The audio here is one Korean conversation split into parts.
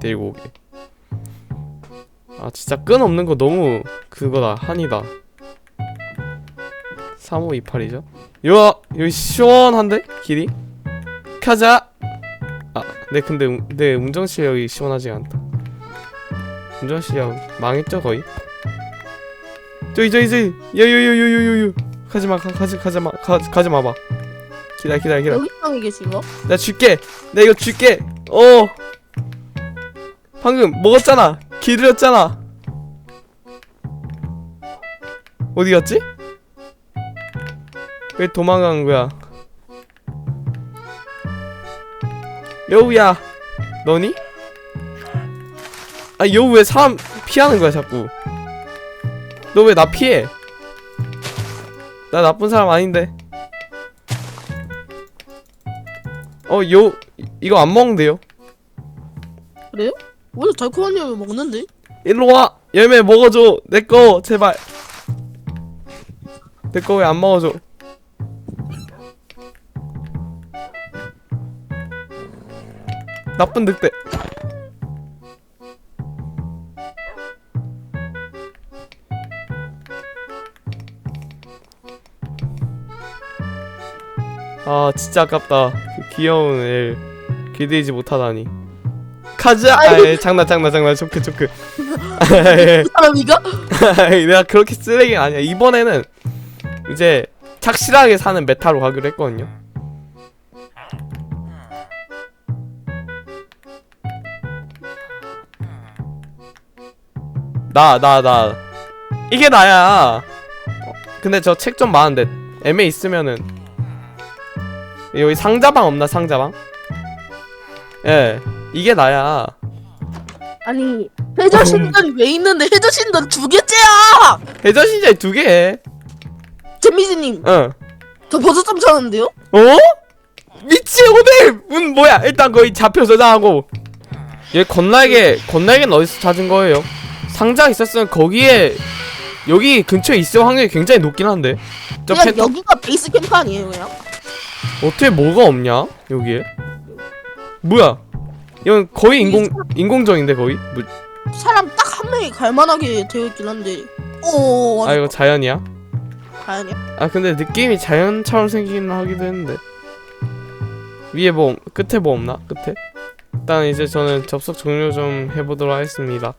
데리고 오게. 아 진짜 끈 없는 거 너무 그거다 한이다. 3528이죠? 요 여기 시원한데? 길이? 가자! 아 네 근데 운- 내 운전 실력이 시원하지 않다. 운전 실력 망했죠 거의? 저기 저기 저기! 요요요요요요! 가지마 가, 가지 가지마 가, 가지마 봐. 기다려 기다려 기다려. 여기 방에 계신 거? 나 줄게. 나 이거 줄게. 어. 방금 먹었잖아. 기르렸잖아. 어디 갔지? 왜 도망간 거야? 여우야, 너니? 아 여우 왜 사람 피하는 거야 자꾸? 너 왜 나 피해? 나 나쁜 사람 아닌데. 어, 요 이거 안 먹는데요? 그래요? 원래 달콤한 열 먹는데? 일로 와! 열매 먹어줘! 내 거 제발! 내 거 왜 안 먹어줘? 나쁜 늑대. 아 진짜 아깝다. 그 귀여운 애 기대지 못하다니 가자. 아이 장난 장난 장난. 조크 조크. 그 사람이가? 내가 그렇게 쓰레기 아니야. 이번에는 이제 착실하게 사는 메타로 가기로 했거든요. 나 나 나. 이게 나야. 어, 근데 저 책 좀 많은데 애매 있으면은 여기 상자방 없나 상자방? 예 이게 나야. 아니 해저 신전이 왜 있는데 해저 신전 두 개째야! 해저신자에 두개. 재미지님 응 저 버섯 좀 찾았는데요? 어? 미치 오늘 운 뭐야? 일단 거의 잡혀 저장하고. 얘 건날개 건날개는 어디서 찾은 거예요? 상자 있었으면 거기에 여기 근처에 있을 확률이 굉장히 높긴 한데. 저 그냥 펜 여기가 베이스 캠프 아니에요 그냥? 어떻게 뭐가 없냐? 여기에? 뭐야 이건 거의 인공 인공적인데 거의? 뭐, 사람 딱 한 명이 갈만하게 되어 있긴 한데. 오 아 이거 자연이야? 다행이야? 아 근데 느낌이 자연처럼 생기긴 하기도 했는데. 위에 뭐 끝에 뭐 없나? 끝에? 일단 이제 저는 접속 종료 좀 해보도록 하겠습니다.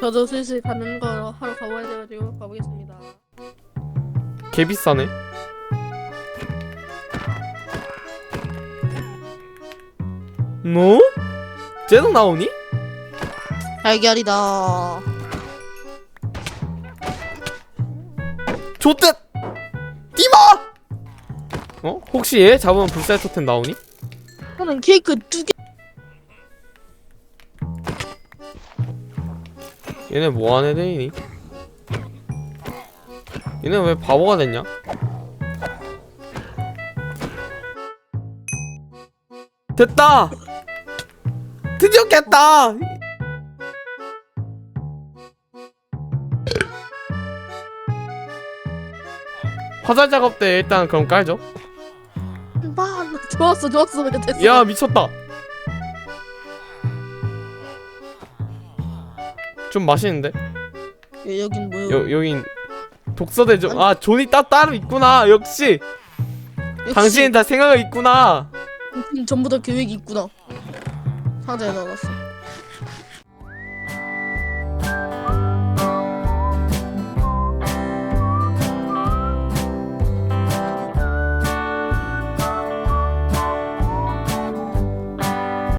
저도 슬슬 가는 거 하러 가봐야 돼가지고 가보겠습니다. 개 비싸네 뭐? 쟤도 나오니? 달걀이다 좋댔! 디마! 어? 혹시 얘 잡으면 불살 토템 나오니? 저는 케이크 두 개 얘네 뭐하는 애들이니? 얘네 왜 바보가 됐냐? 됐다! 드디어 깼다! 화살 작업 때 일단 그럼 깔죠. 마 좋았어 좋았어 그냥 됐어 야 미쳤다. 좀 맛있는데? 예, 여긴 뭐요? 여 여긴 독서대 좀. 아 존이 따 따로 있구나. 역시 당신은 다 생각이 있구나. 전부 다 계획이 있구나 상자에 넣어놨어